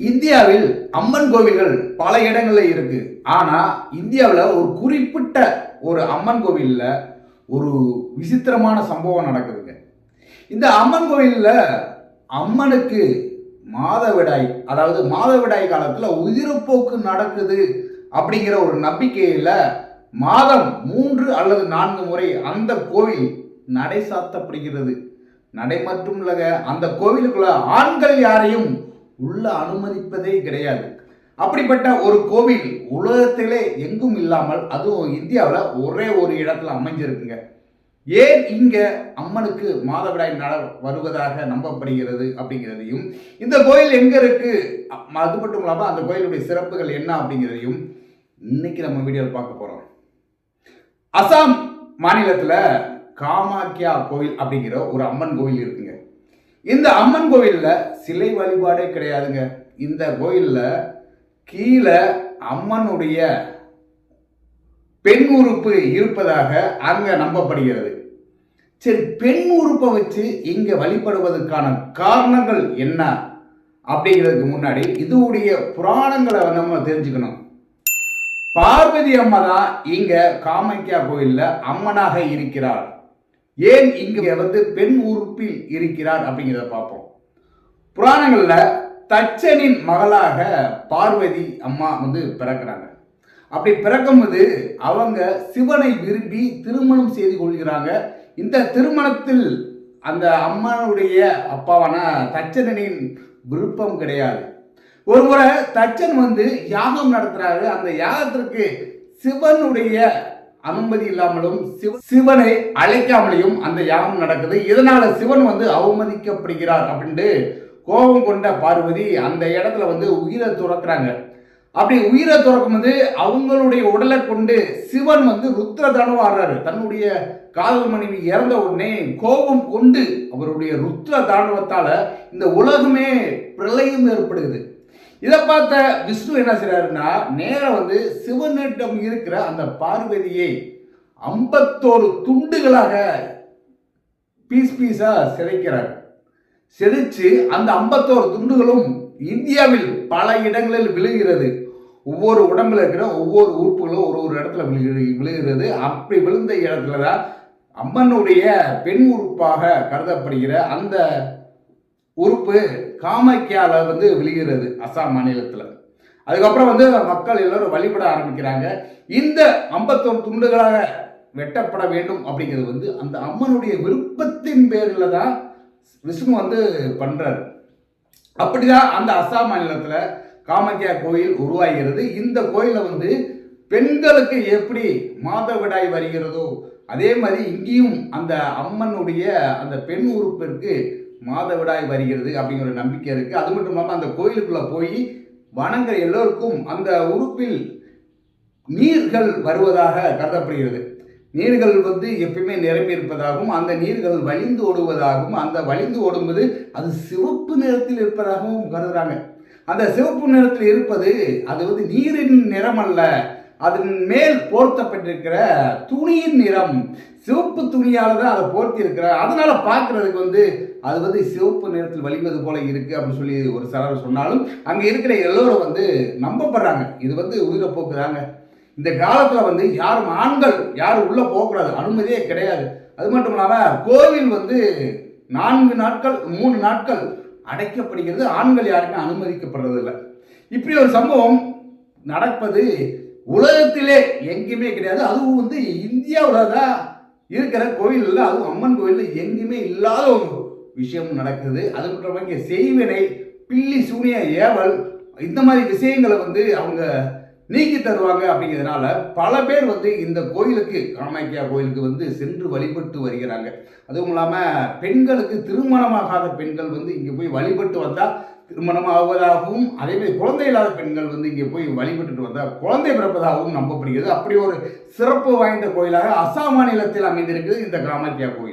இந்தியாவில் அம்மன் கோவில்கள் பல இடங்களில் இருக்கு. ஆனால் இந்தியாவில் ஒரு குறிப்பிட்ட ஒரு அம்மன் கோவிலில் ஒரு விசித்திரமான சம்பவம் நடக்குதுங்க. இந்த அம்மன் கோவிலில் அம்மனுக்கு மாதவிடாய் அதாவது மாதவிடாய் காலத்தில் உதிரப்போக்கு நடக்குது அப்படிங்கிற ஒரு நம்பிக்கையில் மாதம் மூன்று அல்லது நான்கு முறை அந்த கோவில் நடை சாத்தப்படுகிறது. நடை மட்டும் இல்லைங்க அந்த கோவிலுக்குள்ள ஆண்கள் யாரையும் உள்ள அனுமதிப்பதே கிடையாது. அப்படிப்பட்ட ஒரு கோவில் உலகத்திலே எங்கும் இல்லாமல் அதுவும் இந்தியாவில் ஒரே ஒரு இடத்துல அமைஞ்சிருக்குங்க. ஏன் இங்க அம்மனுக்கு மாதவிடாய் நட வருவதாக நம்பப்படுகிறது அப்படிங்கிறதையும் இந்த கோயில் எங்க இருக்கு? அது மட்டும் இல்லாமல் அந்த கோயிலுடைய சிறப்புகள் என்ன அப்படிங்கிறதையும் இன்னைக்கு நம்ம வீடியோவில் பார்க்க போறோம். அசாம் மாநிலத்தில் காமாக்கியா கோயில் அப்படிங்கிற ஒரு அம்மன் கோயில் இருக்குங்க. இந்த அம்மன் கோயிலில் சிலை வழிபாடே கிடையாதுங்க. இந்த கோயிலில் கீழே அம்மனுடைய பெண் உறுப்பு இருப்பதாக அங்கே நம்பப்படுகிறது. சரி பெண் உறுப்பை வச்சு இங்கே வழிபடுவதற்கான காரணங்கள் என்ன? அப்படிங்கிறதுக்கு முன்னாடி இதுவுடைய புராணங்களை நம்ம தெரிஞ்சுக்கணும். பார்வதி அம்மா தான் இங்கே காமாக்கியா கோயிலில் அம்மனாக இருக்கிறார் ஏன் இங்கே வந்து பெண் உறுப்பில் இருக்கிறார் அப்படிங்கிறத பார்ப்போம். புராணங்களில் தச்சனின் மகளாக பார்வதி அம்மா வந்து பிறக்கிறாங்க. அப்படி பிறக்கும்போது அவங்க சிவனை விரும்பி திருமணம் செய்து கொள்கிறாங்க. இந்த திருமணத்தில் அந்த அம்மனுடைய அப்பாவான தச்சனின் விருப்பம் கிடையாது. ஒரு முறை தச்சன் வந்து யாகம் நடத்துறாரு. அந்த யாகத்திற்கு சிவனுடைய அனுமதி இல்லாமலும் சிவ- சிவனை அழைக்காமலையும் அந்த யாகம் நடக்குது. இதனால சிவன் வந்து அவமதிக்கப்படுகிறார் அப்படின்ட்டு கோபம் கொண்ட பார்வதி அந்த இடத்துல வந்து உயிரை துறக்கிறாங்க. அப்படி உயிரை துறக்கும் போது அவங்களுடைய உடலை கொண்டு சிவன் வந்து ருத்ரதானம் ஆடுறாரு. தன்னுடைய காதல் மனைவி இறந்த உடனே கோபம் கொண்டு அவருடைய ருத்ர தாண்டவத்தால இந்த உலகமே பிரளயம் ஏற்படுகிறது. இதை பார்த்த விஷ்ணு என்ன செய்கிறாருன்னா நேரம் வந்து சிவனிடம் இருக்கிற அந்த பார்வதியை ஐம்பத்தோரு துண்டுகளாக பீஸ் பீஸா சிதைக்கிறார். சிதைச்சு அந்த ஐம்பத்தோரு துண்டுகளும் இந்தியாவில் பல இடங்களில் விழுகிறது. ஒவ்வொரு உடம்புல இருக்கிற ஒவ்வொரு உறுப்புகளும் ஒரு ஒரு இடத்துல விழுகிறது விழுகிறது. அப்படி விழுந்த இடத்துல தான் அம்மனுடைய பெண் உறுப்பாக கருதப்படுகிற அந்த உறுப்பு காமாக்கியால வந்து விழுகிறது அசாம் மாநிலத்தில். அதுக்கப்புறம் வந்து மக்கள் எல்லோரும் வழிபட ஆரம்பிக்கிறாங்க. இந்த ஐம்பத்தொரு துண்டுகளாக வெட்டப்பட வேண்டும் அப்படிங்கிறது வந்து அந்த அம்மனுடைய விருப்பத்தின் பேரில் தான் விஷ்ணு வந்து பண்ணுறாரு அப்படிதான் அந்த அசாம் மாநிலத்தில் காமாக்கியா கோயில் உருவாகிறது. இந்த கோயிலில் வந்து பெண்களுக்கு எப்படி மாதவிடாய் வருகிறதோ அதே மாதிரி இங்கேயும் அந்த அம்மனுடைய அந்த பெண் உறுப்பிற்கு மாதவிடாய் வருகிறது அப்படிங்கிற ஒரு நம்பிக்கை இருக்குது அது மட்டும் இல்லாமல் அந்த கோயிலுக்குள்ளே போய் வணங்குற எல்லோருக்கும் அந்த உறுப்பில் நீர்கள் வருவதாக கருதப்படுகிறது. நீர்கள் வந்து எப்பயுமே நிரம்பி இருப்பதாகவும் அந்த நீர்கள் வலிந்து ஓடுவதாகவும் அந்த வழிந்து ஓடும்போது அது சிவப்பு நிறத்தில் இருப்பதாகவும் கருதுறாங்க. அந்த சிவப்பு நிறத்தில் இருப்பது அது வந்து நீரின் நிறம் அல்ல அதன் மேல் போர்த்தப்பட்டிருக்கிற துணியின் நிறம். சிவப்பு துணியால் தான் அதை போர்த்தி இருக்கிற அதனால பார்க்கறதுக்கு வந்து அது வந்து சிவப்பு நிறத்தில் வழிவது போல இருக்கு அப்படின்னு சொல்லி ஒரு சிலர் சொன்னாலும் அங்கே இருக்கிற எல்லோரும் வந்து நம்பப்படுறாங்க. இது வந்து உயிரை போக்குறாங்க. இந்த காலத்தில் வந்து யாரும் ஆண்கள் யாரும் உள்ளே போகக்கூடாது. அனுமதியே கிடையாது. அது மட்டும் இல்லாமல் கோவில் வந்து நான்கு நாட்கள் மூணு நாட்கள் அடைக்கப்படுகிறது. ஆண்கள் யாருமே அனுமதிக்கப்படுறதில்லை. இப்படி ஒரு சம்பவம் நடப்பது உலகத்திலே எங்கேயுமே கிடையாது. அதுவும் வந்து இந்தியாவில் தான் இருக்கிற கோயிலில் அதுவும் அம்மன் கோயிலில் எங்கேயுமே இல்லாத ஒரு விஷயம் நடக்குது. அது மட்டும் செய்வினை பில்லி சூனிய ஏவல் இந்த மாதிரி விஷயங்களை வந்து அவங்க நீக்கி தருவாங்க அப்படிங்கிறதுனால பல பேர் வந்து இந்த கோயிலுக்கு காமாக்கியா கோயிலுக்கு வந்து சென்று வழிபட்டு வருகிறாங்க. அதுவும் இல்லாமல் பெண்களுக்கு திருமணமாகாத பெண்கள் வந்து இங்கே போய் வழிபட்டு வந்தால் திருமணம் ஆவதாகவும் அதே மாதிரி குழந்தை இல்லாத பெண்கள் வந்து இங்கே போய் வழிபட்டுட்டு வந்தால் குழந்தை பிறப்பதாகவும் நம்பப்படுகிறது. அப்படி ஒரு சிறப்பு வாய்ந்த கோயிலாக அசாம் மாநிலத்தில் அமைந்திருக்குது இந்த காமாக்கியா கோயில்.